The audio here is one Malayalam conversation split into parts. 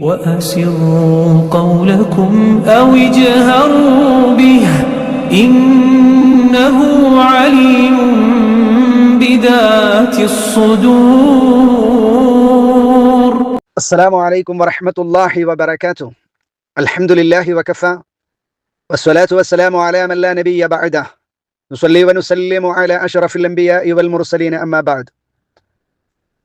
وأسروا قولكم أو اجهروا به إنه عليم بذات الصدور. السلام عليكم ورحمة الله وبركاته. الحمد لله وكفى والصلاة والسلام على من لا نبي بعده. نصلي ونسلم على أشرف الأنبياء والمرسلين أما بعد.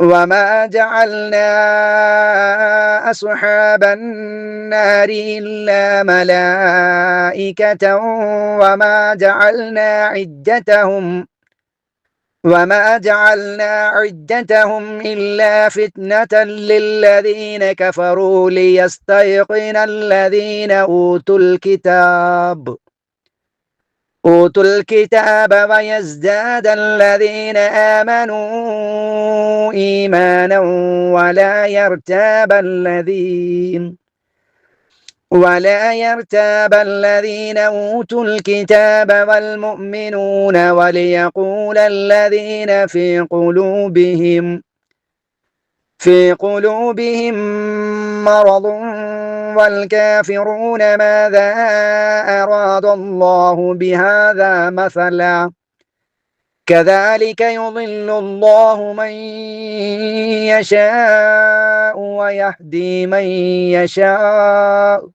وما جعلنا أصحاب النار إلا ملائكة وما جعلنا عدتهم وما جعلنا عدتهم إلا فتنة للذين كفروا ليستيقن الذين أوتوا الكتاب أوتوا الكتاب ويزداد الذين آمنوا إيمانا ولا يرتاب الذين ولا يرتاب الذين أوتوا الكتاب والمؤمنون وليقول الذين في قلوبهم في قلوبهم مرض والكافرون ماذا أراد الله بهذا مثلا؟ كذلك يضل الله من يشاء ويهدي من يشاء.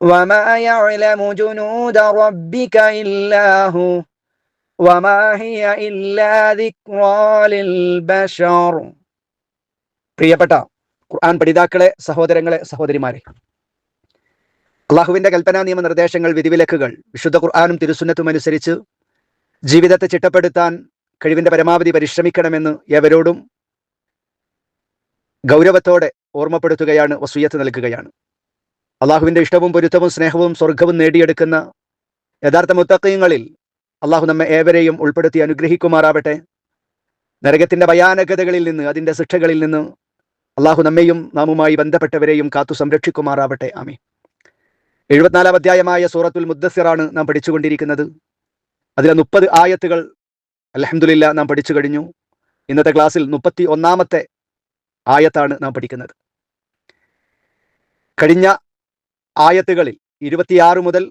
وما يعلم جنود ربك إلا هو وما هي إلا ذكرى للبشر. പ്രിയപ്പെട്ട ഖുർആൻ പഠിതാക്കളെ സഹോദരങ്ങളെ സഹോദരിമാരെ. അള്ളാഹുവിന്റെ കൽപ്പനാ നിയമ നിർദ്ദേശങ്ങൾ വിധിവിലക്കുകൾ വിശുദ്ധ ഖുർആാനും തിരുസുന്നത്തും അനുസരിച്ച് ജീവിതത്തെ ചിട്ടപ്പെടുത്താൻ കഴിവിന്റെ പരമാവധി പരിശ്രമിക്കണമെന്ന് എവരോടും ഗൗരവത്തോടെ ഓർമ്മപ്പെടുത്തുകയാണ് വസൂയത്ത് നൽകുകയാണ്. അള്ളാഹുവിന്റെ ഇഷ്ടവും പൊരുത്തവും സ്നേഹവും സ്വർഗവും നേടിയെടുക്കുന്ന യഥാർത്ഥ മുത്തക്കയങ്ങളിൽ അള്ളാഹു നമ്മെ ഏവരെയും ഉൾപ്പെടുത്തി അനുഗ്രഹിക്കുമാറാവട്ടെ. നരകത്തിന്റെ ഭയാനകതകളിൽ നിന്ന് അതിന്റെ ശിക്ഷകളിൽ നിന്ന് അള്ളാഹു നമ്മയും നാമുമായി ബന്ധപ്പെട്ടവരെയും കാത്തു സംരക്ഷിക്കുമാറാവട്ടെ. ആമി എഴുപത്തിനാലാം അധ്യായമായ സൂറത്തുൽ മുദ്ദസിറാണ് നാം പഠിച്ചുകൊണ്ടിരിക്കുന്നത്. അതിലെ മുപ്പത് ആയത്തുകൾ അലഹമുല്ല നാം പഠിച്ചു കഴിഞ്ഞു. ഇന്നത്തെ ക്ലാസ്സിൽ മുപ്പത്തി ഒന്നാമത്തെ ആയത്താണ് നാം പഠിക്കുന്നത്. കഴിഞ്ഞ ആയത്തുകളിൽ ഇരുപത്തിയാറ് മുതൽ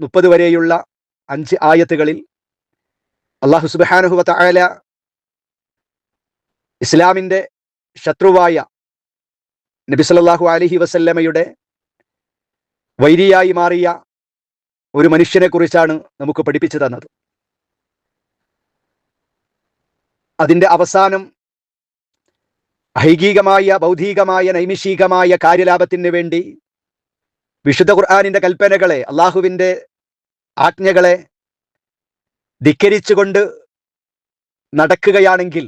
മുപ്പത് വരെയുള്ള അഞ്ച് ആയത്തുകളിൽ അള്ളാഹു ആല ഇസ്ലാമിന്റെ ശത്രുവായ നബി സല്ലല്ലാഹു അലൈഹി വസല്ലമയുടെ വൈരിയായി മാറിയ ഒരു മനുഷ്യനെ കുറിച്ചാണ് നമുക്ക് പഠിപ്പിച്ചു തന്നത്. അതിന്റെ അവസാനം ഐഹികമായ ഭൗതികമായ നൈമിഷികമായ കാര്യലാഭത്തിന് വേണ്ടി വിശുദ്ധ ഖുർആാനിന്റെ കൽപ്പനകളെ അള്ളാഹുവിന്റെ ആജ്ഞകളെ ധിക്കരിച്ചുകൊണ്ട് നടക്കുകയാണെങ്കിൽ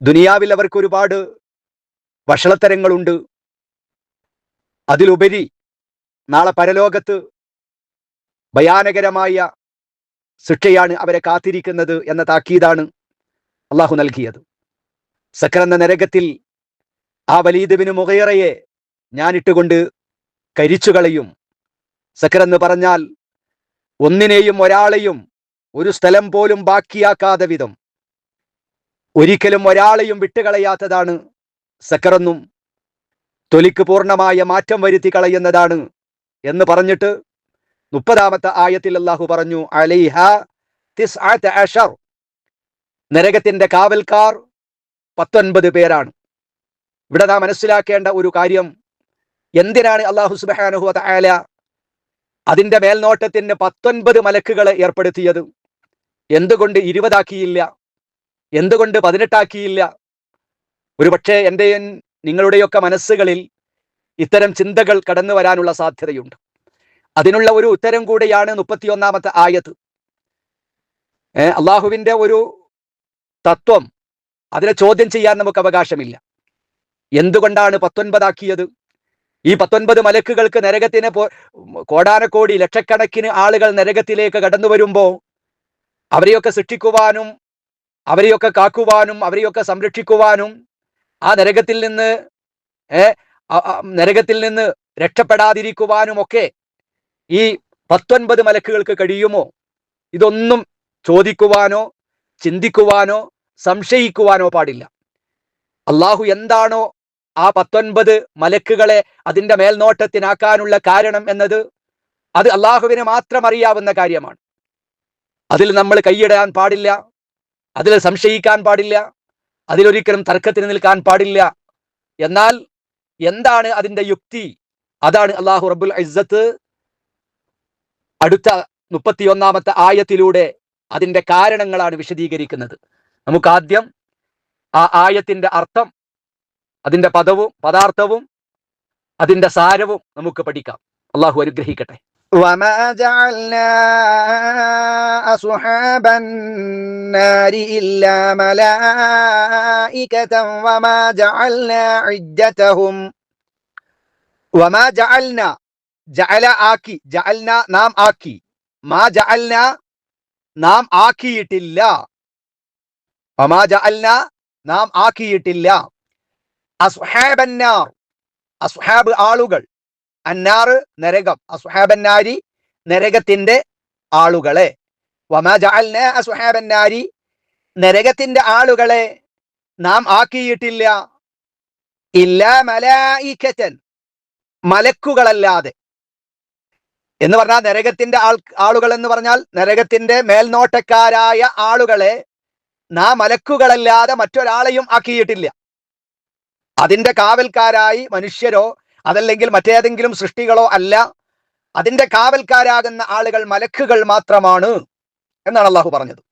ദുനിയാവിൽ അവർക്ക് ഒരുപാട് വഷളത്തരങ്ങളുണ്ട്. അതിലുപരി നാളെ പരലോകത്ത് ഭയാനകരമായ ശിക്ഷയാണ് അവരെ കാത്തിരിക്കുന്നത് എന്ന താക്കീതാണ് അള്ളാഹു നൽകിയത്. സക്കർ എന്ന നരകത്തിൽ ആ വലീദബിന് മുഖയറയെ ഞാനിട്ടുകൊണ്ട് കരിച്ചുകളയും സക്കർ എന്ന് പറഞ്ഞാൽ ഒന്നിനെയും ഒരാളെയും ഒരു സ്ഥലം പോലും ബാക്കിയാക്കാതെ വിധം. ഒരിക്കലും ഒരാളെയും വിട്ടുകളയാത്തതാണ് സക്കറെന്നും തൊലിക്ക് പൂർണമായ മാറ്റം വരുത്തി കളയുന്നതാണ് എന്ന് പറഞ്ഞിട്ട് മുപ്പതാമത്തെ ആയത്തിൽ അള്ളാഹു പറഞ്ഞു അലൈഹ അഷർ. നരകത്തിന്റെ കാവൽക്കാർ പത്തൊൻപത് പേരാണ്. ഇവിടെ നാം മനസ്സിലാക്കേണ്ട ഒരു കാര്യം എന്തിനാണ് അള്ളാഹു സുബാനുഹു ആല അതിന്റെ മേൽനോട്ടത്തിന് പത്തൊൻപത് മലക്കുകളെ ഏർപ്പെടുത്തിയത്? എന്തുകൊണ്ട് ഇരുപതാക്കിയില്ല? എന്തുകൊണ്ട് പതിനെട്ടാക്കിയില്ല? ഒരുപക്ഷെ എന്റെയും നിങ്ങളുടെയൊക്കെ മനസ്സുകളിൽ ഇത്തരം ചിന്തകൾ കടന്നു വരാനുള്ള സാധ്യതയുണ്ട്. അതിനുള്ള ഒരു ഉത്തരം കൂടിയാണ് മുപ്പത്തിയൊന്നാമത്തെ ആയത്ത് അള്ളാഹുവിന്റെ ഒരു തത്വം അതിനെ ചോദ്യം ചെയ്യാൻ നമുക്ക് അവകാശമില്ല. എന്തുകൊണ്ടാണ് പത്തൊൻപതാക്കിയത്? ഈ പത്തൊൻപത് മലക്കുകൾക്ക് നരകത്തിനെ പോ കോടാനക്കോടി ലക്ഷക്കണക്കിന് ആളുകൾ നരകത്തിലേക്ക് കടന്നു വരുമ്പോൾ അവരെയൊക്കെ സൃഷ്ടിക്കുവാനും അവരെയൊക്കെ കാക്കുവാനും അവരെയൊക്കെ സംരക്ഷിക്കുവാനും ആ നരകത്തിൽ നിന്ന് നരകത്തിൽ നിന്ന് രക്ഷപ്പെടാതിരിക്കുവാനും ഒക്കെ ഈ പത്തൊൻപത് മലക്കുകൾക്ക് കഴിയുമോ? ഇതൊന്നും ചോദിക്കുവാനോ ചിന്തിക്കുവാനോ സംശയിക്കുവാനോ പാടില്ല. അള്ളാഹു എന്താണോ ആ പത്തൊൻപത് മലക്കുകളെ അതിന്റെ മേൽനോട്ടത്തിനാക്കാനുള്ള കാരണം എന്നത്? അത് അള്ളാഹുവിന് മാത്രം അറിയാവുന്ന കാര്യമാണ്. അതിൽ നമ്മൾ കൈയിടാൻ പാടില്ല. അതിൽ സംശയിക്കാൻ പാടില്ല. അതിലൊരിക്കലും തർക്കത്തിന് നിൽക്കാൻ പാടില്ല. എന്നാൽ എന്താണ് അതിന്റെ യുക്തി? അതാണ് അള്ളാഹു റബ്ബുൽ ഇസ്സത്ത് അടുത്ത മുപ്പത്തിയൊന്നാമത്തെ ആയത്തിലൂടെ അതിന്റെ കാരണങ്ങളാണ് വിശദീകരിക്കുന്നത്. നമുക്ക് ആദ്യം ആ ആയത്തിന്റെ അർത്ഥം അതിന്റെ പദവും പദാർത്ഥവും അതിന്റെ സാരവും നമുക്ക് പഠിക്കാം. അള്ളാഹു അനുഗ്രഹിക്കട്ടെ. وما جعلنا أصحاب النار إلا ملائكة وما جعلنا عدتهم വമാ ജഅൽന ജഅല ആക്കി ജഅൽന നാം ആക്കി മാ ജഅൽന നാം ആക്കിയിട്ടില്ല വമാ ജഅൽന നാം ആക്കിയിട്ടില്ല അസ്ഹാബന്നാർ അസ്ഹാബ് ആളുകൾ അന്നാറ് നരകം അസുഹാബന്നാരി നരകത്തിന്റെ ആളുകളെ. വമാ ജഅൽന അസ്ഹാബന്നാരി നരകത്തിന്റെ ആളുകളെ നാം ആക്കിയിട്ടില്ല. ഇല്ല മലായിക്കറ്റൻ മലക്കുകളല്ലാതെ. എന്ന് പറഞ്ഞാൽ നരകത്തിന്റെ ആൾ ആളുകൾ എന്ന് പറഞ്ഞാൽ നരകത്തിന്റെ മേൽനോട്ടക്കാരായ ആളുകളെ നാം മലക്കുകളല്ലാതെ മറ്റൊരാളെയും ആക്കിയിട്ടില്ല. അതിന്റെ കാവൽക്കാരായി മനുഷ്യരോ അതല്ലെങ്കിൽ മറ്റേതെങ്കിലും സൃഷ്ടികളോ അല്ല. അതിന്റെ കാവൽക്കാരാകുന്ന ആളുകൾ മലക്കുകൾ മാത്രമാണ് എന്നാണ് അള്ളാഹു പറഞ്ഞത്.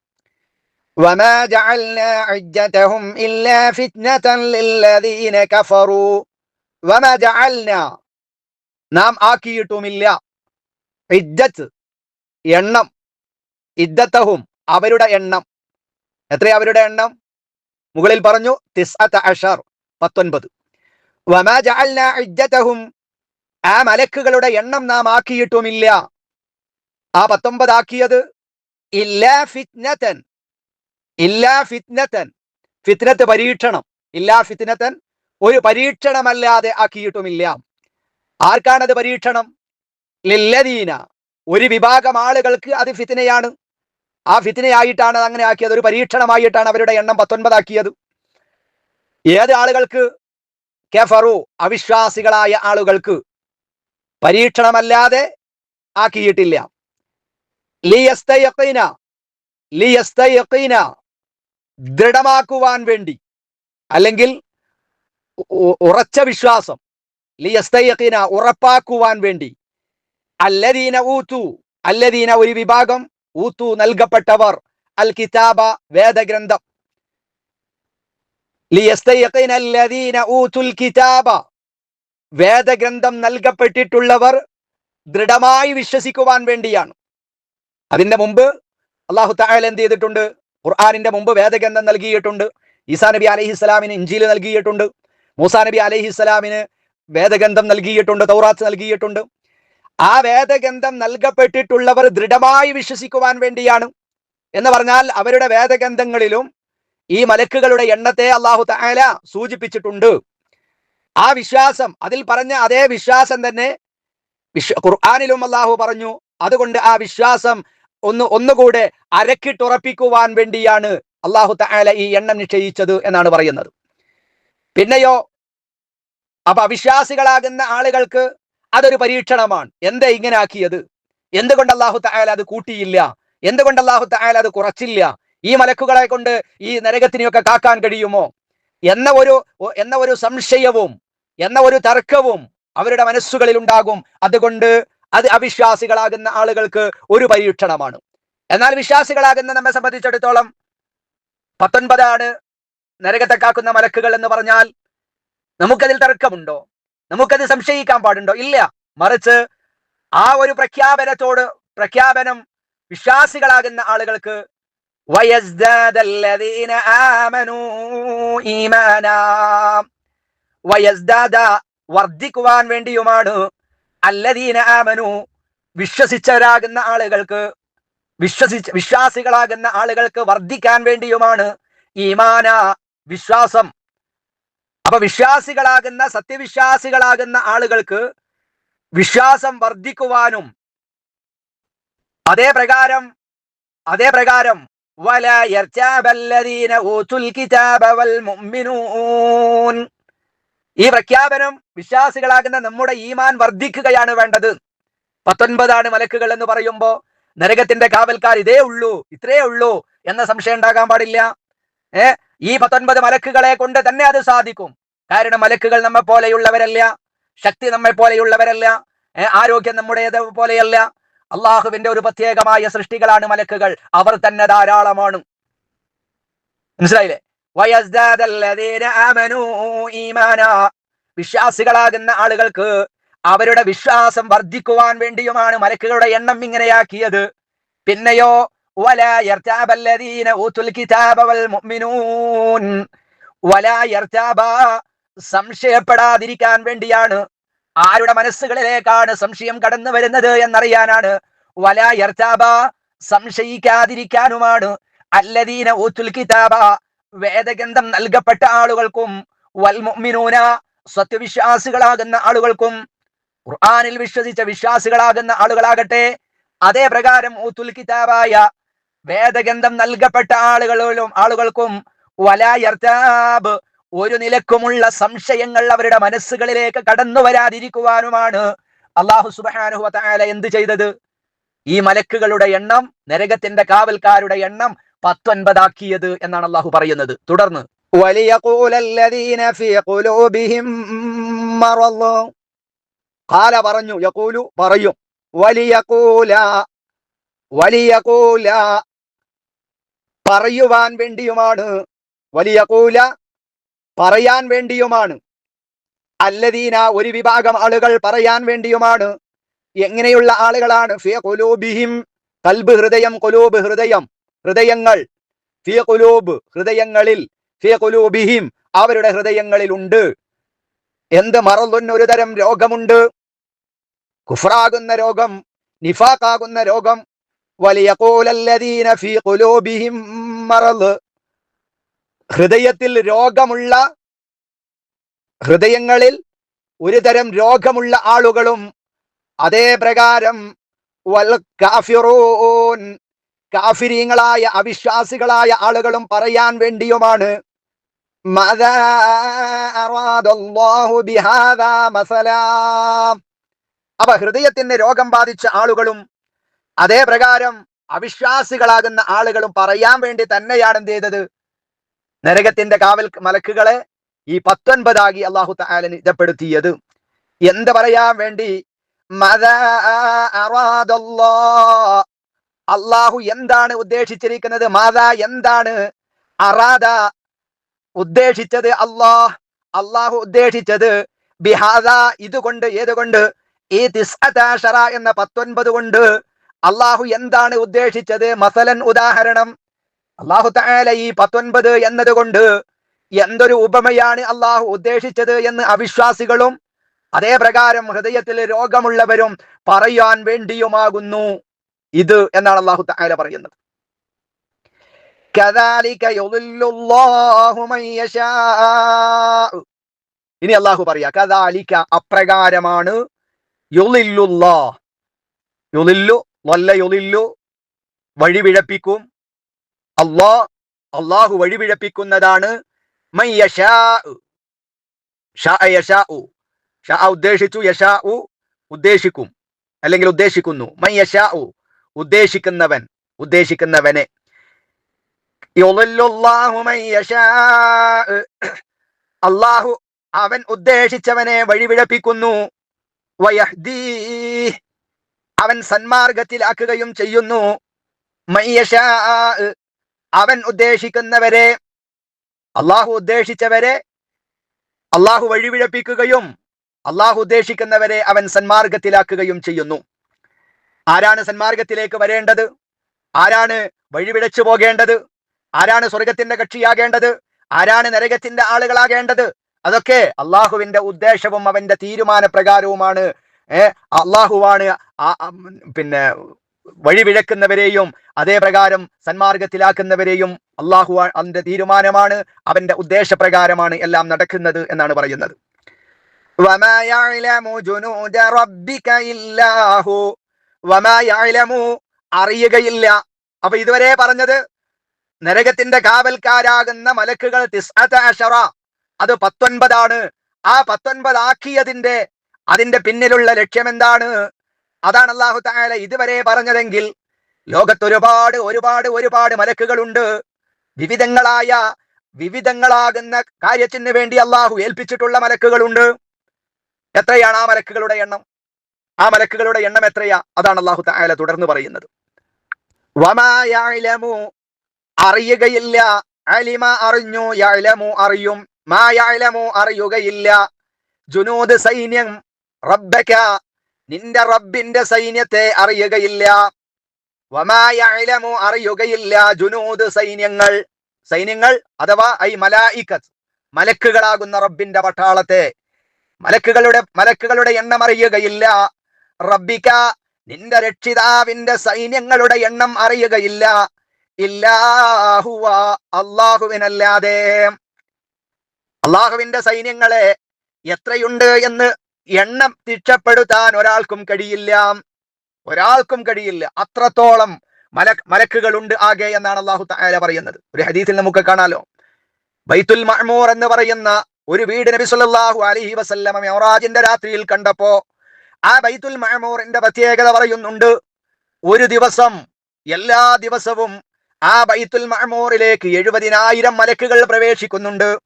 നാം ആക്കിയിട്ടുമില്ല. എണ്ണം ഇദ്ദത്തഹും അവരുടെ എണ്ണം. എത്രയാ അവരുടെ എണ്ണം? മുകളിൽ പറഞ്ഞു തിസ്അത്ത് അഷർ പത്തൊൻപത്. ആ മലക്കുകളുടെ എണ്ണം നാം ആക്കിയിട്ടുമില്ല. ആ പത്തൊമ്പതാക്കിയത് ഇല്ലാ ഫിത്നതൻ. ഇല്ലാ ഫിത്നതൻ. ഫിത്നത്ത് പരീക്ഷണം. ഇല്ലാ ഫിത്നത്തൻ ഒരു പരീക്ഷണമല്ലാതെ ആക്കിയിട്ടുമില്ല. ആർക്കാണത് പരീക്ഷണം? ലില്ലദീന. ഒരു വിഭാഗം ആളുകൾക്ക് അത് ഫിത്തിനയാണ് ആ ഫിത്തിനയായിട്ടാണ് അങ്ങനെ ആക്കിയത്. ഒരു പരീക്ഷണമായിട്ടാണ് അവരുടെ എണ്ണം പത്തൊൻപതാക്കിയത്. ഏത് ആളുകൾക്ക്? കെഫറു അവിശ്വാസികളായ ആളുകൾക്ക് പരീക്ഷണമല്ലാതെ ആക്കിയിട്ടില്ല. ലിയസ്തയഖീന ലിയസ്തയഖീന ദൃഢമാക്കുവാൻ വേണ്ടി അല്ലെങ്കിൽ ഉറച്ച വിശ്വാസം ലിയസ്തയഖീന ഉറപ്പാക്കുവാൻ വേണ്ടി അല്ലദീന ഊത്തു അല്ലദീന ഒരു വിഭാഗം ഊത്തു നൽകപ്പെട്ടവർ അൽ കിതാബ വേദഗ്രന്ഥം ലിയസ്തയഖീന അല്ലദീന ഊതുൽ കിതാബ വേദഗ്രന്ഥം നൽകപ്പെട്ടിട്ടുള്ളവർ ദൃഢമായി വിശ്വസിക്കുവാൻ വേണ്ടിയാണ്. അതിന്റെ മുമ്പ് അള്ളാഹു തായാൽ എന്ത് ചെയ്തിട്ടുണ്ട്? ഖുർആാനിന്റെ മുമ്പ് വേദഗ്രന്ഥം നൽകിയിട്ടുണ്ട്. ഈസാ നബി അലഹി ഇസ്ലാമിന് ഇഞ്ചിയിൽ നൽകിയിട്ടുണ്ട്. മൂസാ നബി അലഹി ഇസ്ലാമിന് വേദഗ്രന്ഥം നൽകിയിട്ടുണ്ട് തൗറാത്ത് നൽകിയിട്ടുണ്ട്. ആ വേദഗ്രന്ഥം നൽകപ്പെട്ടിട്ടുള്ളവർ ദൃഢമായി വിശ്വസിക്കുവാൻ വേണ്ടിയാണ്. എന്ന് പറഞ്ഞാൽ അവരുടെ വേദഗ്രന്ഥങ്ങളിലും ഈ മലക്കുകളുടെ എണ്ണത്തെ അള്ളാഹു തആല സൂചിപ്പിച്ചിട്ടുണ്ട്. ആ വിശ്വാസം അതിൽ പറഞ്ഞ അതേ വിശ്വാസം തന്നെ വിശ്വ ഖുർആാനിലും അള്ളാഹു പറഞ്ഞു. അതുകൊണ്ട് ആ വിശ്വാസം ഒന്ന് ഒന്നുകൂടെ അരക്കിട്ടുറപ്പിക്കുവാൻ വേണ്ടിയാണ് അള്ളാഹു തആല ഈ എണ്ണം നിശ്ചയിച്ചത് എന്നാണ് പറയുന്നത്. പിന്നെയോ അപ്പൊ അവിശ്വാസികളാകുന്ന ആളുകൾക്ക് അതൊരു പരീക്ഷണമാണ്. എന്താ ഇങ്ങനെ ആക്കിയത്? എന്തുകൊണ്ട് അള്ളാഹു തആല അത് കൂട്ടിയില്ല? എന്തുകൊണ്ട് അള്ളാഹു തആല അത് കുറച്ചില്ല? ഈ മലക്കുകളെ കൊണ്ട് ഈ നരകത്തിനെയൊക്കെ കാക്കാൻ കഴിയുമോ? എന്ന ഒരു എന്ന ഒരു സംശയവും എന്ന ഒരു തർക്കവും അവരുടെ മനസ്സുകളിൽ ഉണ്ടാകും. അതുകൊണ്ട് അത് അവിശ്വാസികളാകുന്ന ആളുകൾക്ക് ഒരു പരീക്ഷണമാണ്. എന്നാൽ വിശ്വാസികളാകുന്ന നമ്മെ സംബന്ധിച്ചിടത്തോളം പത്തൊൻപതാണ് നരകത്തെ കാക്കുന്ന മലക്കുകൾ എന്ന് പറഞ്ഞാൽ നമുക്കതിൽ തർക്കമുണ്ടോ? നമുക്കത് സംശയിക്കാൻ പാടുണ്ടോ? ഇല്ല. മറിച്ച് ആ ഒരു പ്രഖ്യാപനത്തോട് പ്രഖ്യാപനം വിശ്വാസികളാകുന്ന ആളുകൾക്ക് وَيَزْدَادَ الَّذِينَ آمَنُوا إِيمَانًا വയസ്ദാദ വർദ്ധിക്കുവാൻ വേണ്ടിയുമാണ് അല്ലദീന ആമനു വിശ്വസിച്ചവരാകുന്ന ആളുകൾക്ക് വിശ്വസിച്ച് വിശ്വാസികളാകുന്ന ആളുകൾക്ക് വർദ്ധിക്കാൻ വേണ്ടിയുമാണ് ഈമാന വിശ്വാസം അപ്പൊ വിശ്വാസികളാകുന്ന സത്യവിശ്വാസികളാകുന്ന ആളുകൾക്ക് വിശ്വാസം വർദ്ധിക്കുവാനും അതേ പ്രകാരം അതേ പ്രകാരം വല يرتاب الذين اوتوا الكتاب والمؤمنون ഈ പ്രഖ്യാപനം വിശ്വാസികളാകുന്ന നമ്മുടെ ഈമാൻ വർദ്ധിക്കുകയാണ് വേണ്ടത്. പത്തൊൻപതാണ് മലക്കുകൾ എന്ന് പറയുമ്പോ നരകത്തിന്റെ കാവൽക്കാർ ഇതേ ഉള്ളൂ ഇത്രേ ഉള്ളൂ എന്ന സംശയം ഉണ്ടാകാൻ പാടില്ല. ഏ ഈ പത്തൊൻപത് മലക്കുകളെ കൊണ്ട് തന്നെ അത് സാധിക്കും. കാരണം മലക്കുകൾ നമ്മെ പോലെയുള്ളവരല്ല ശക്തി നമ്മെ പോലെയുള്ളവരല്ല ആരോഗ്യം നമ്മുടേത് പോലെയല്ല അള്ളാഹുവിന്റെ ഒരു പ്രത്യേകമായ സൃഷ്ടികളാണ് മലക്കുകൾ. അവർ തന്നെ ധാരാളമാണ്. മനസ്സിലായില്ലേ? വിശ്വാസികളാകുന്ന ആളുകൾക്ക് അവരുടെ വിശ്വാസം വർദ്ധിക്കുവാൻ വേണ്ടിയുമാണ് മലക്കുകളുടെ എണ്ണം ഇങ്ങനെയാക്കിയത്. പിന്നെയോ സംശയപ്പെടാതിരിക്കാൻ വേണ്ടിയാണ് ആരുടെ മനസ്സുകളിലേക്കാണ് സംശയം കടന്നു വരുന്നത് എന്നറിയാനാണ്? വലായർത്താബ സംശയിക്കാതിരിക്കാനുമാണ്. അല്ലദീന ഊത്തുൽ കിതാബ വേദഗന്ധം നൽകപ്പെട്ട ആളുകൾക്കും വൽ മുഅ്മിനൂന സത്യവിശ്വാസികളാകുന്ന ആളുകൾക്കും ഖുർആാനിൽ വിശ്വസിച്ച വിശ്വാസികളാകുന്ന ആളുകളാകട്ടെ അതേ പ്രകാരം ഊത്തുൽ കിതാബായ വേദഗന്ധം നൽകപ്പെട്ട ആളുകളിലും ആളുകൾക്കും വലായർത്താബ് ഒരു നിലക്കുമുള്ള സംശയങ്ങൾ അവരുടെ മനസ്സുകളിലേക്ക് കടന്നു വരാതിരിക്കുവാനുമാണ് അള്ളാഹു സുബാനുഹത്തായാല എന്ത് ചെയ്തത്? ഈ മലക്കുകളുടെ എണ്ണം നരകത്തിന്റെ കാവൽക്കാരുടെ എണ്ണം പത്തൊൻപതാക്കിയത് എന്നാണ് അള്ളാഹു പറയുന്നത്. തുടർന്ന്. കാല പറഞ്ഞു യക്കൂലു പറയും വലിയകൂല വലിയകൂല പറയുവാൻ വേണ്ടിയുമാണ്. വലിയകൂല പറയാൻ വേണ്ടിയുമാണ്. അല്ലദീന ഒരു വിഭാഗം ആളുകൾ പറയാൻ വേണ്ടിയുമാണ്. എങ്ങനെയുള്ള ആളുകളാണ്? ഫിയ കൊലൂബിഹിം കൽബ് ഹൃദയം കൊലൂബ് ഹൃദയം ഹൃദയങ്ങൾ. ഫിയ കൊലൂബ് ഹൃദയങ്ങളിൽ ഫിയ കൊലൂബിഹിം അവരുടെ ഹൃദയങ്ങളിൽ ഉണ്ട് എന്ത് മറലുന്ന തരം രോഗമുണ്ട്? കുഫറാകുന്ന രോഗം നിഫാഖാകുന്ന രോഗം. വലിയ കോലല്ലദീന ഫി ഖുലൂബിഹിം മറദ് ഹൃദയത്തിൽ രോഗമുള്ള ഹൃദയങ്ങളിൽ ഒരു തരം രോഗമുള്ള ആളുകളും അതേ പ്രകാരം കാഫിരീങ്ങളായ അവിശ്വാസികളായ ആളുകളും പറയാൻ വേണ്ടിയുമാണ്. അപ്പൊ ഹൃദയത്തിന് രോഗം ബാധിച്ച ആളുകളും അതേ പ്രകാരം അവിശ്വാസികളാകുന്ന ആളുകളും പറയാൻ വേണ്ടി തന്നെയാണ് എന്ത് ചെയ്തത്? നരകത്തിന്റെ കാവൽ മലക്കുകളെ ഈ പത്തൊൻപതാകി അള്ളാഹു താലൻ നിജപ്പെടുത്തിയത് എന്ത് പറയാൻ വേണ്ടി. അള്ളാഹു എന്താണ് ഉദ്ദേശിച്ചിരിക്കുന്നത്? മാതാ എന്താണ്? അറാദ ഉദ്ദേശിച്ചത് അള്ളാഹ് അള്ളാഹു ഉദ്ദേശിച്ചത് ബിഹാദ ഇതുകൊണ്ട് ഏതുകൊണ്ട്? ഈ തിസ്അതാഷറ എന്ന പത്തൊൻപത് കൊണ്ട്. അള്ളാഹു എന്താണ് ഉദ്ദേശിച്ചത്? മസലൻ ഉദാഹരണം. അള്ളാഹു താല ഈ പത്തൊൻപത് എന്നതുകൊണ്ട് എന്തൊരു ഉപമയാണ് അള്ളാഹു ഉദ്ദേശിച്ചത് എന്ന് അവിശ്വാസികളും അതേ പ്രകാരം ഹൃദയത്തിൽ രോഗമുള്ളവരും പറയാൻ വേണ്ടിയുമാകുന്നു. ഇത് എന്നാണ് അള്ളാഹു താല പറയുന്നത്. ഇനി അള്ളാഹു പറയാ കഥാലിക്ക അപ്രകാരമാണ് യുലില്ലു വഴിവിഴപ്പിക്കും അള്ളാ അള്ളാഹു വഴിപിഴപ്പിക്കുന്നതാണ് ഉദ്ദേശിച്ചു യഷാ ഉ ഉദ്ദേശിക്കും. അല്ലെങ്കിൽ ഉദ്ദേശിക്കുന്നു. മൈ യഷാ ഉ ഉദ്ദേശിക്കുന്നവൻ ഉദ്ദേശിക്കുന്നവനെ. അള്ളാഹു അവൻ ഉദ്ദേശിച്ചവനെ വഴിപിഴപ്പിക്കുന്നു. അവൻ സന്മാർഗത്തിലാക്കുകയും ചെയ്യുന്നു. മയ്യഷാ. അവൻ ഉദ്ദേശിക്കുന്നവരെ അള്ളാഹു ഉദ്ദേശിച്ചവരെ അള്ളാഹു വഴിവിഴപ്പിക്കുകയും അള്ളാഹു ഉദ്ദേശിക്കുന്നവരെ അവൻ സന്മാർഗത്തിലാക്കുകയും ചെയ്യുന്നു. ആരാണ് സന്മാർഗത്തിലേക്ക് വരേണ്ടത്? ആരാണ് വഴിവിടച്ചു പോകേണ്ടത്? ആരാണ് സ്വർഗത്തിന്റെ കക്ഷിയാകേണ്ടത്? ആരാണ് നരകത്തിന്റെ ആളുകളാകേണ്ടത്? അതൊക്കെ അള്ളാഹുവിന്റെ ഉദ്ദേശവും അവന്റെ തീരുമാന പ്രകാരവുമാണ് ഏ അള്ളാഹുവാണ് പിന്നെ വഴിവിഴക്കുന്നവരെയും അതേപ്രകാരം സന്മാർഗത്തിലാക്കുന്നവരെയും അള്ളാഹു അതിന്റെ തീരുമാനമാണ് അവന്റെ ഉദ്ദേശപ്രകാരമാണ് എല്ലാം നടക്കുന്നത് എന്നാണ് പറയുന്നത്. അറിയുകയില്ല. അപ്പൊ ഇതുവരെ പറഞ്ഞത് നരകത്തിന്റെ കാവൽക്കാരാകുന്ന മലക്കുകൾ അത് പത്തൊൻപതാണ്. ആ പത്തൊൻപതാക്കിയതിന്റെ അതിന്റെ പിന്നിലുള്ള ലക്ഷ്യമെന്താണ്? അതാണ് അള്ളാഹു താല ഇതുവരെ പറഞ്ഞതെങ്കിൽ ലോകത്ത് ഒരുപാട് ഒരുപാട് ഒരുപാട് മലക്കുകളുണ്ട്. വിവിധങ്ങളായ വിവിധങ്ങളാകുന്ന കാര്യത്തിന് വേണ്ടി അള്ളാഹു ഏൽപ്പിച്ചിട്ടുള്ള മലക്കുകളുണ്ട്. എത്രയാണ് ആ മലക്കുകളുടെ എണ്ണം? ആ മലക്കുകളുടെ എണ്ണം എത്രയാ? അതാണ് അള്ളാഹു താല തുടർന്ന് പറയുന്നത്. അറിയുകയില്ല. അലിമ അറിഞ്ഞു യാലമു അറിയും. മാ യഅലമു അറിയുകയില്ല. ജുനൂദ് സൈന്യം റബ്ബക നിന്റെ റബ്ബിന്റെ സൈന്യത്തെ അറിയുകയില്ല. വമാ യഅലമു അറിയുകയില്ല ജുനൂദ് സൈന്യങ്ങൾ. സൈന്യങ്ങൾ അഥവാ ഐ മലായിക്കത്ത് മലക്കുകളാകുന്ന റബ്ബിന്റെ പട്ടാളത്തെ. മലക്കുകളുടെ മലക്കുകളുടെ എണ്ണം അറിയുകയില്ല. റബ്ബിക്ക നിന്റെ രക്ഷിതാവിന്റെ സൈന്യങ്ങളുടെ എണ്ണം അറിയുകയില്ല. ഇല്ലാഹുവ അള്ളാഹുവിനല്ലാതെ അള്ളാഹുവിന്റെ സൈന്യങ്ങളെ എത്രയുണ്ട് എന്ന് എണ്ണം തിട്ടപ്പെടുത്താൻ ഒരാൾക്കും കഴിയില്ല. ഒരാൾക്കും കഴിയില്ല. അത്രത്തോളം മല മലക്കുകളുണ്ട് ആകെ എന്നാണ് അള്ളാഹു താര പറയുന്നത്. ഒരു ഹദീസിൽ നമുക്ക് കാണാലോ. ബൈത്തുൽ മഹ്മൂർ എന്ന് പറയുന്ന ഒരു വീട് നബി സല്ലല്ലാഹു അലഹി വസല്ലമ രാത്രിയിൽ കണ്ടപ്പോ ആ ബൈത്തുൽ മഹ്മൂറിന്റെ പ്രത്യേകത പറയുന്നുണ്ട്. ഒരു ദിവസം എല്ലാ ദിവസവും ആ ബൈത്തുൽ മഹ്മൂറിലേക്ക് എഴുപതിനായിരം മലക്കുകൾ പ്രവേശിക്കുന്നുണ്ട്.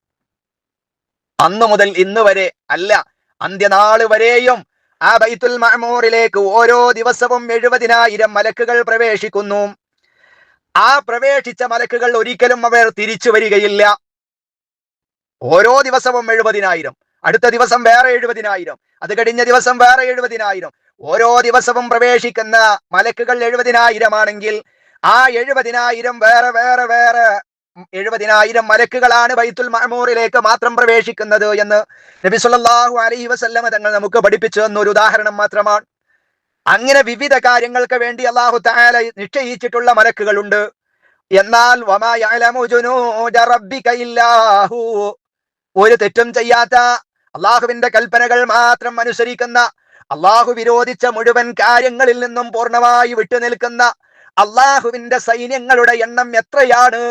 അന്നു മുതൽ ഇന്ന് വരെ അല്ല അന്ത്യനാൾ വരെയും ആ ബൈത്തുൽ മഹമൂറിലേക്ക് ഓരോ ദിവസവും എഴുപതിനായിരം മലക്കുകൾ പ്രവേശിക്കുന്നു. ആ പ്രവേശിച്ച മലക്കുകൾ ഒരിക്കലും അവർ തിരിച്ചു വരികയില്ല. ഓരോ ദിവസവും എഴുപതിനായിരം. അടുത്ത ദിവസം വേറെ എഴുപതിനായിരം. അത് കഴിഞ്ഞ ദിവസം വേറെ എഴുപതിനായിരം. ഓരോ ദിവസവും പ്രവേശിക്കുന്ന മലക്കുകൾ എഴുപതിനായിരം ആണെങ്കിൽ ആ എഴുപതിനായിരം വേറെ വേറെ വേറെ എഴുപതിനായിരം മലക്കുകളാണ് ബൈത്തുൽ മഹമൂറിലേക്ക് മാത്രം പ്രവേശിക്കുന്നത് എന്ന് നബി സുല്ലാഹു അലൈഹി വസല്ലമ തങ്ങൾ നമുക്ക് പഠിപ്പിച്ചു തന്ന ഒരു ഉദാഹരണം മാത്രമാണ്. അങ്ങനെ വിവിധ കാര്യങ്ങൾക്ക് വേണ്ടി അള്ളാഹു താല നിശ്ചയിച്ചിട്ടുള്ള മലക്കുകളുണ്ട്. എന്നാൽ ഒരു തെറ്റും ചെയ്യാത്ത അള്ളാഹുവിന്റെ കൽപ്പനകൾ മാത്രം അനുസരിക്കുന്ന അള്ളാഹു വിരോധിച്ച മുഴുവൻ കാര്യങ്ങളിൽ നിന്നും പൂർണമായി വിട്ടുനിൽക്കുന്ന അള്ളാഹുവിന്റെ സൈന്യങ്ങളുടെ എണ്ണം എത്രയാണ്?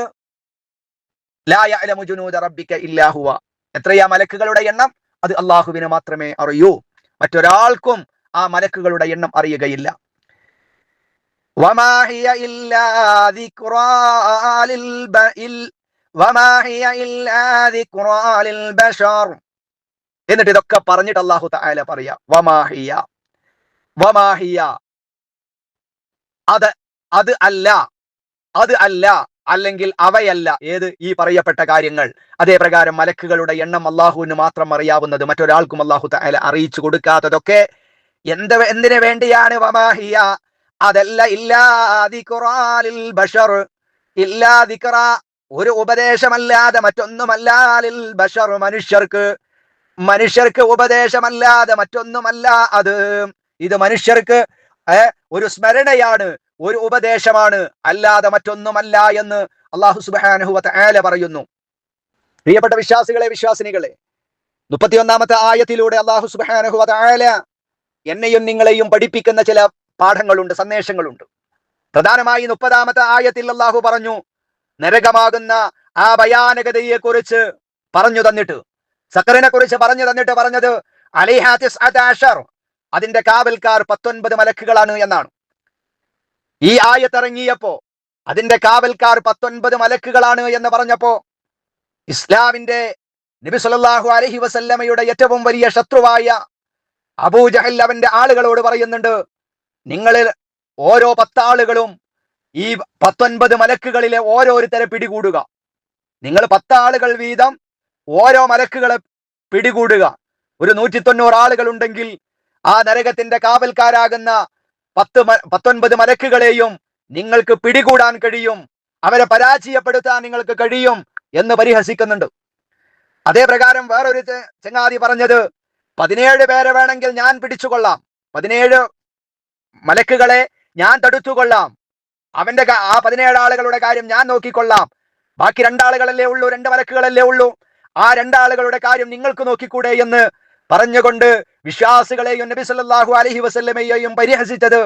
എത്രയാ മലക്കുകളുടെ എണ്ണം? അത് അള്ളാഹുവിന് മാത്രമേ അറിയൂ. മറ്റൊരാൾക്കും ആ മലക്കുകളുടെ എണ്ണം അറിയുകയില്ല. എന്നിട്ട് ഇതൊക്കെ പറഞ്ഞിട്ട് അള്ളാഹു തആല പറയാ വമാഹിയ വമാഹിയ അത് അത് അല്ല അത് അല്ല അല്ലെങ്കിൽ അവയല്ല ഏത് ഈ പറയപ്പെട്ട കാര്യങ്ങൾ. അതേപ്രകാരം മലക്കുകളുടെ എണ്ണം അള്ളാഹുവിന് മാത്രം അറിയാവുന്നത് മറ്റൊരാൾക്കും അള്ളാഹു തആല അറിയിച്ചു കൊടുക്കാത്തതൊക്കെ എന്ത് എന്തിനു വേണ്ടിയാണ്? വമാഹിയ അതല്ല ഇല്ലാതിൽ ബഷർ. ഒരു ഉപദേശമല്ലാതെ മറ്റൊന്നുമല്ലാലിൽ ബഷർ മനുഷ്യർക്ക്. മനുഷ്യർക്ക് ഉപദേശമല്ലാതെ മറ്റൊന്നുമല്ല അത്. ഇത് മനുഷ്യർക്ക് ഒരു സ്മരണയാണ്. ഒരു ഉപദേശമാണ്. അല്ലാതെ മറ്റൊന്നുമല്ല എന്ന് അള്ളാഹു സുബ്ഹാനഹു ആല പറയുന്നു. പ്രിയപ്പെട്ട വിശ്വാസികളെ വിശ്വാസിനികളെ മുപ്പത്തിയൊന്നാമത്തെ ആയത്തിലൂടെ അള്ളാഹു സുബ്ഹാനഹു ആല എന്നെയും നിങ്ങളെയും പഠിപ്പിക്കുന്ന ചില പാഠങ്ങളുണ്ട് സന്ദേശങ്ങളുണ്ട്. പ്രധാനമായി മുപ്പതാമത്തെ ആയത്തിൽ അള്ളാഹു പറഞ്ഞു നരകമാകുന്ന ആ ഭയാനകതയെ കുറിച്ച് പറഞ്ഞു തന്നിട്ട് സക്കറിനെ കുറിച്ച് പറഞ്ഞു തന്നിട്ട് പറഞ്ഞത് അലിഹാത്തിസ് അതിന്റെ കാവൽക്കാർ പത്തൊൻപത് മലക്കുകളാണ് എന്നാണ്. ഈ ആയത്തിറങ്ങിയപ്പോ അതിന്റെ കാവൽക്കാർ പത്തൊൻപത് മലക്കുകളാണ് എന്ന് പറഞ്ഞപ്പോ ഇസ്ലാമിന്റെ നബി സല്ലല്ലാഹു അലൈഹി വസല്ലമയുടെ ഏറ്റവും വലിയ ശത്രുവായ അബൂജഹൽ അവന്റെ ആളുകളോട് പറയുന്നുണ്ട് നിങ്ങളിൽ ഓരോ പത്താളുകളും ഈ പത്തൊൻപത് മലക്കുകളിലെ ഓരോരുത്തരെ പിടികൂടുക. നിങ്ങൾ പത്താളുകൾ വീതം ഓരോ മലക്കുകളെ പിടികൂടുക. ഒരു നൂറ്റി തൊണ്ണൂറ് ആളുകൾ ഉണ്ടെങ്കിൽ ആ നരകത്തിന്റെ കാവൽക്കാരാകുന്ന പത്ത് പത്തൊൻപത് മലക്കുകളെയും നിങ്ങൾക്ക് പിടികൂടാൻ കഴിയും. അവരെ പരാജയപ്പെടുത്താൻ നിങ്ങൾക്ക് കഴിയും എന്ന് പരിഹസിക്കുന്നുണ്ട്. അതേ പ്രകാരം വേറൊരു ചങ്ങാതി പറഞ്ഞത് പതിനേഴ് പേരെ വേണമെങ്കിൽ ഞാൻ പിടിച്ചുകൊള്ളാം. പതിനേഴ് മലക്കുകളെ ഞാൻ തടുത്തുകൊള്ളാം. അവന്റെ ആ പതിനേഴ് ആളുകളുടെ കാര്യം ഞാൻ നോക്കിക്കൊള്ളാം. ബാക്കി രണ്ടാളുകളല്ലേ ഉള്ളൂ രണ്ട് മലക്കുകളല്ലേ ഉള്ളൂ. ആ രണ്ടാളുകളുടെ കാര്യം നിങ്ങൾക്ക് നോക്കിക്കൂടെ എന്ന് പറഞ്ഞുകൊണ്ട് വിശ്വാസികളെയും നബി സല്ലാഹു അലഹി വസല്ലമയെയും പരിഹസിച്ചത്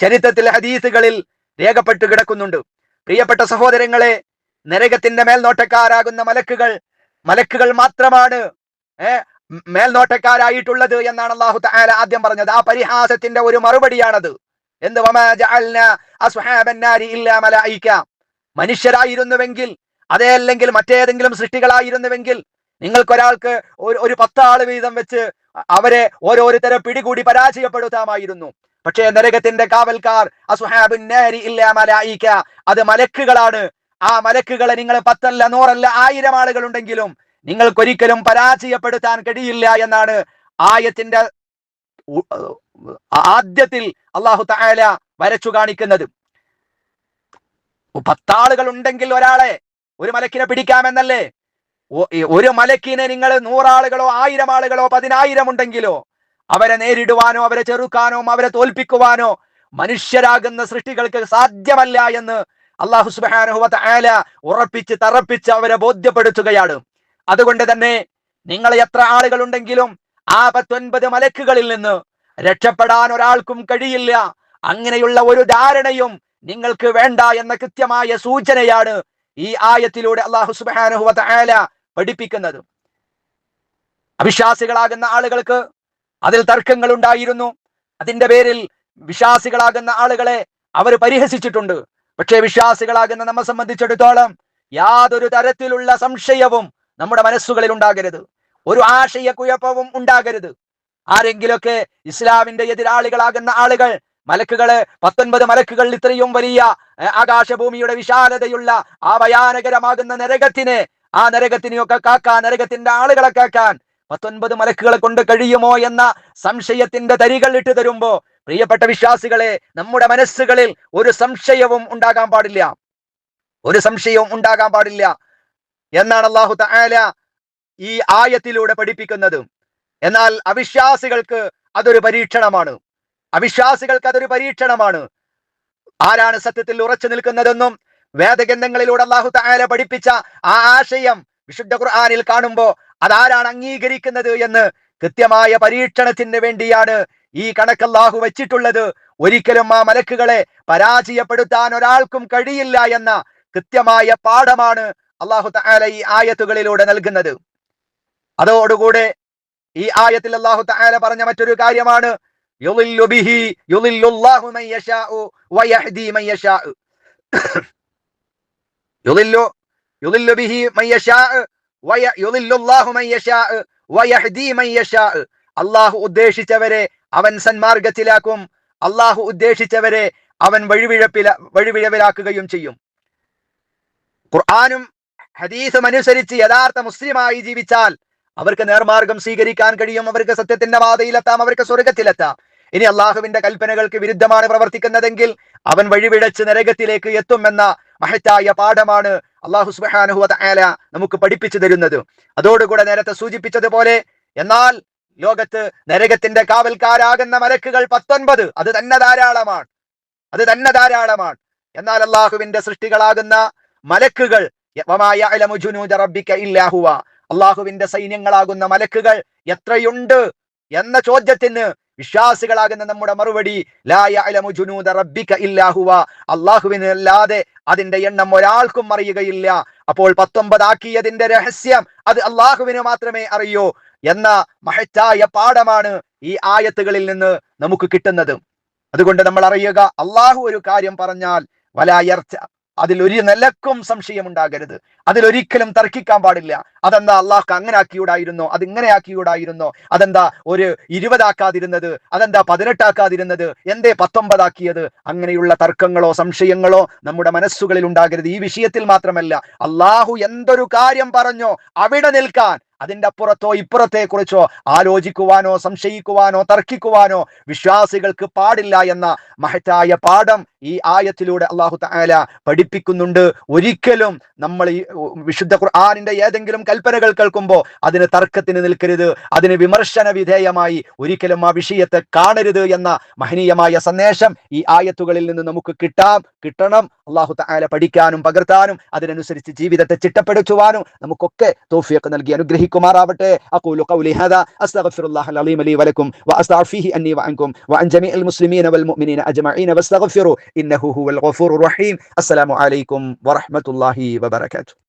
ചരിത്രത്തിൽ ഹദീസുകളിൽ രേഖപ്പെട്ടു കിടക്കുന്നുണ്ട്. പ്രിയപ്പെട്ട സഹോദരങ്ങളെ നരകത്തിന്റെ മേൽനോട്ടക്കാരാകുന്ന മലക്കുകൾ മലക്കുകൾ മാത്രമാണ് മേൽനോട്ടക്കാരായിട്ടുള്ളത് എന്നാണ് അള്ളാഹു താല ആദ്യം പറഞ്ഞത്. ആ പരിഹാസത്തിന്റെ ഒരു മറുപടിയാണത്. എന്ത്? മനുഷ്യരായിരുന്നുവെങ്കിൽ അതേ അല്ലെങ്കിൽ മറ്റേതെങ്കിലും സൃഷ്ടികളായിരുന്നുവെങ്കിൽ നിങ്ങൾക്കൊരാൾക്ക് ഒരു ഒരു പത്താൾ വീതം വെച്ച് അവരെ ഓരോരുത്തരെ പിടികൂടി പരാജയപ്പെടുത്താമായിരുന്നു. പക്ഷേ നരകത്തിന്റെ കാവൽക്കാർ അത് മലക്കുകളാണ്. ആ മലക്കുകളെ നിങ്ങൾ പത്തല്ല നൂറല്ല ആയിരം ആളുകൾ ഉണ്ടെങ്കിലും നിങ്ങൾക്കൊരിക്കലും പരാജയപ്പെടുത്താൻ കഴിയില്ല എന്നാണ് ആയത്തിന്റെ ആദ്യത്തിൽ അള്ളാഹു തആല വരച്ചു കാണിക്കുന്നത്. പത്താളുകൾ ഉണ്ടെങ്കിൽ ഒരാളെ ഒരു മലക്കിനെ പിടിക്കാമെന്നല്ലേ? ഒരു മലക്കിനെ നിങ്ങൾ നൂറാളുകളോ ആയിരം ആളുകളോ പതിനായിരം ഉണ്ടെങ്കിലോ അവരെ നേരിടുവാനോ അവരെ ചെറുക്കാനോ അവരെ തോൽപ്പിക്കുവാനോ മനുഷ്യരാകുന്ന സൃഷ്ടികൾക്ക് സാധ്യമല്ല എന്ന് അള്ളാഹു സുബ്ഹാനഹു വ തആല ഉറപ്പിച്ച് തറപ്പിച്ച് അവരെ ബോധ്യപ്പെടുത്തുകയാണ്. അതുകൊണ്ട് തന്നെ നിങ്ങൾ എത്ര ആളുകൾ ഉണ്ടെങ്കിലും ആ പത്തൊൻപത് മലക്കുകളിൽ നിന്ന് രക്ഷപ്പെടാൻ ഒരാൾക്കും കഴിയില്ല. അങ്ങനെയുള്ള ഒരു ധാരണയും നിങ്ങൾക്ക് വേണ്ട എന്ന കൃത്യമായ സൂചനയാണ് ഈ ആയത്തിലൂടെ അള്ളാഹു സുബ്ഹാനഹു വ തആല പഠിപ്പിക്കുന്നത്. അവിശ്വാസികളാകുന്ന ആളുകൾക്ക് അതിൽ തർക്കങ്ങൾ ഉണ്ടായിരുന്നു. അതിന്റെ പേരിൽ വിശ്വാസികളാകുന്ന ആളുകളെ അവർ പരിഹസിച്ചിട്ടുണ്ട്. പക്ഷേ വിശ്വാസികളാകുന്ന നമ്മെ സംബന്ധിച്ചിടത്തോളം യാതൊരു തരത്തിലുള്ള സംശയവും നമ്മുടെ മനസ്സുകളിൽ ഉണ്ടാകരുത്. ഒരു ആശയക്കുഴപ്പവും ഉണ്ടാകരുത്. ആരെങ്കിലൊക്കെ ഇസ്ലാമിന്റെ എതിരാളികളാകുന്ന ആളുകൾ മലക്കുകൾ പത്തൊൻപത് മലക്കുകൾ ഇത്രയും വലിയ ആകാശഭൂമിയുടെ വിശാലതയുള്ള ആ ഭയാനകരമാകുന്ന നരകത്തിനെ ആ നരകത്തിനെയൊക്കെ കാക്കാൻ നരകത്തിന്റെ ആളുകളെ കാക്കാൻ പത്തൊൻപത് മലക്കുകളെ കൊണ്ട് കഴിയുമോ എന്ന സംശയത്തിന്റെ തരികൾ ഇട്ട് തരുമ്പോ പ്രിയപ്പെട്ട വിശ്വാസികളെ നമ്മുടെ മനസ്സുകളിൽ ഒരു സംശയവും ഉണ്ടാകാൻ പാടില്ല. ഒരു സംശയവും ഉണ്ടാകാൻ പാടില്ല. എന്നാണ് അള്ളാഹു തആല ഈ ആയത്തിലൂടെ പഠിപ്പിക്കുന്നത്. എന്നാൽ അവിശ്വാസികൾക്ക് അതൊരു പരീക്ഷണമാണ്. അവിശ്വാസികൾക്ക് അതൊരു പരീക്ഷണമാണ്. ആരാണ് സത്യത്തിൽ ഉറച്ചു നിൽക്കുന്നതെന്നും വേദഗ്രന്ഥങ്ങളിലൂടെ അള്ളാഹു തആല പഠിപ്പിച്ച ആ ആശയം വിശുദ്ധ ഖുർആാനിൽ കാണുമ്പോ അതാരാണ് അംഗീകരിക്കുന്നത് എന്ന് കൃത്യമായ പരീക്ഷണത്തിന് വേണ്ടിയാണ് ഈ കണക്ക് അള്ളാഹു വെച്ചിട്ടുള്ളത്. ഒരിക്കലും ആ മലക്കുകളെ പരാജയപ്പെടുത്താൻ ഒരാൾക്കും കഴിയില്ല എന്ന കൃത്യമായ പാഠമാണ് അള്ളാഹു താല ഈ ആയത്തുകളിലൂടെ നൽകുന്നത്. അതോടുകൂടെ ഈ ആയത്തിൽ അള്ളാഹു താല പറഞ്ഞ മറ്റൊരു കാര്യമാണ്. യുളില്ലു ബിഹി മൻ യശാഉ വയഹ്ദി മൻ യശാഉ. ബിഹി അള്ളാഹു ഉദ്ദേശിച്ചവരെ അവൻ സന്മാർഗത്തിലാക്കും. അള്ളാഹു ഉദ്ദേശിച്ചവരെ അവൻ വഴിവിഴപ്പില വഴിവിഴവിലാക്കുകയും ചെയ്യും. ഖുർആാനും ഹദീസും അനുസരിച്ച് യഥാർത്ഥ മുസ്ലിമായി ജീവിച്ചാൽ അവർക്ക് നേർമാർഗം സ്വീകരിക്കാൻ കഴിയും. അവർക്ക് സത്യത്തിന്റെ പാതയിലെത്താം അവർക്ക് സ്വർഗത്തിലെത്താം. ഇനി അള്ളാഹുവിന്റെ കൽപ്പനകൾക്ക് വിരുദ്ധമാണ് പ്രവർത്തിക്കുന്നതെങ്കിൽ അവൻ വഴിവിഴച്ച് നരകത്തിലേക്ക് എത്തുമെന്ന മഹത്തായ പാഠമാണ് അള്ളാഹു സുബ്ഹാനഹു വതആല നമുക്ക് പഠിപ്പിച്ചു തരുന്നത്. അതോടുകൂടെ നേരത്തെ സൂചിപ്പിച്ചതുപോലെ എന്നാൽ ലോകത്ത് നരകത്തിന്റെ കാവൽക്കാരാകുന്ന മലക്കുകൾ പത്തൊൻപത് അത് തന്നെ ധാരാളമാണ്. അത് തന്നെ ധാരാളമാണ്. എന്നാൽ അള്ളാഹുവിന്റെ സൃഷ്ടികളാകുന്ന മലക്കുകൾ അള്ളാഹുവിന്റെ സൈന്യങ്ങളാകുന്ന മലക്കുകൾ എത്രയുണ്ട്? എന്ന ചോദ്യത്തിന് വിശ്വാസികളാകുന്ന നമ്മുടെ മറുപടി അള്ളാഹുവിന് അല്ലാതെ അതിന്റെ എണ്ണം ഒരാൾക്കും അറിയുകയില്ല. അപ്പോൾ പത്തൊമ്പതാക്കിയതിന്റെ രഹസ്യം അത് അള്ളാഹുവിന് മാത്രമേ അറിയൂ എന്ന മഹത്തായ പാഠമാണ് ഈ ആയത്തുകളിൽ നിന്ന് നമുക്ക് കിട്ടുന്നത്. അതുകൊണ്ട് നമ്മൾ അറിയുക അള്ളാഹു ഒരു കാര്യം പറഞ്ഞാൽ വലായർച്ച അതിൽ ഒരു നിലക്കും സംശയം ഉണ്ടാകരുത് അതിലൊരിക്കലും തർക്കിക്കാൻ പാടില്ല. അതെന്താ അള്ളാഹ് അങ്ങനെ ആക്കിയൂടായിരുന്നോ അത് ഇങ്ങനെ ആക്കിയൂടായിരുന്നോ അതെന്താ ഒരു ഇരുപതാക്കാതിരുന്നത്? അതെന്താ പതിനെട്ടാക്കാതിരുന്നത്? എന്തേ പത്തൊമ്പതാക്കിയത്? അങ്ങനെയുള്ള തർക്കങ്ങളോ സംശയങ്ങളോ നമ്മുടെ മനസ്സുകളിൽ ഉണ്ടാകരുത്. ഈ വിഷയത്തിൽ മാത്രമല്ല അള്ളാഹു എന്തൊരു കാര്യം പറഞ്ഞോ അവിടെ നിൽക്കാൻ അതിന്റെ അപ്പുറത്തോ ഇപ്പുറത്തെ കുറിച്ചോ ആലോചിക്കുവാനോ സംശയിക്കുവാനോ തർക്കിക്കുവാനോ വിശ്വാസികൾക്ക് പാടില്ല എന്ന മഹത്തായ പാഠം ഈ ആയത്തിലൂടെ അള്ളാഹു താല പഠിപ്പിക്കുന്നുണ്ട്. ഒരിക്കലും നമ്മൾ ഈ വിശുദ്ധ ഖുർആാനിന്റെ ഏതെങ്കിലും കൽപ്പനകൾ കേൾക്കുമ്പോൾ അതിന് തർക്കത്തിന് നിൽക്കരുത്. അതിന് വിമർശന വിധേയമായി ഒരിക്കലും ആ വിഷയത്തെ കാണരുത് എന്ന മഹനീയമായ സന്ദേശം ഈ ആയത്തുകളിൽ നിന്ന് നമുക്ക് കിട്ടാം. കിട്ടണം. അള്ളാഹു താല പഠിക്കാനും പകർത്താനും അതിനനുസരിച്ച് ജീവിതത്തെ ചിട്ടപ്പെടുത്തുവാനും നമുക്കൊക്കെ തോഫിയൊക്കെ നൽകി അനുഗ്രഹിക്കുമാറാവട്ടെ. മുഅ്മിനീന അജ്മഈന إنه هو الغفور الرحيم. السلام عليكم ورحمة الله وبركاته.